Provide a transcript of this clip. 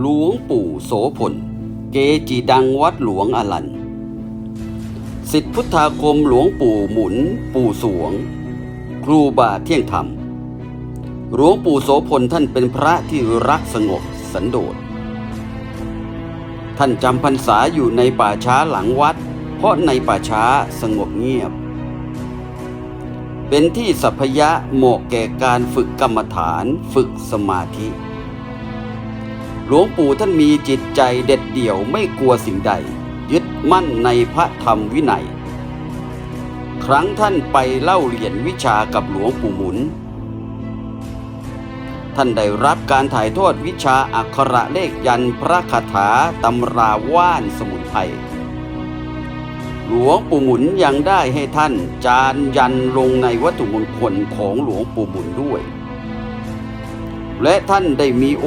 หลวงปู่โสพล เกจิดังวัดหลวงอลัน สิทธิพุทธาคมหลวงปู่หมุน ปู่สวง ครูบาเที่ยงธรรม หลวงปู่โสพลท่านเป็นพระที่รักสงบสันโดษ ท่านจำพรรษาอยู่ในป่าช้าหลังวัด เพราะในป่าช้าสงบเงียบ เป็นที่สัพยะเหมาะแก่การฝึกกรรมฐานฝึกสมาธิ หลวงปู่ท่านมีจิตใจเด็ดเดี่ยวไม่กลัวสิ่งใด ยึดมั่นในพระธรรมวินัย ครั้งท่านไปเล่าเรียนวิชากับหลวงปู่หมุน ท่านได้รับการถ่ายทอดวิชาอักขระเลขยันพระคาถาตำราว่านสมุนไพรหลวงปู่หมุนยังได้ให้ท่านจานยันลงในวัตถุมงคลของหลวงปู่หมุนด้วย และท่านได้มีโอ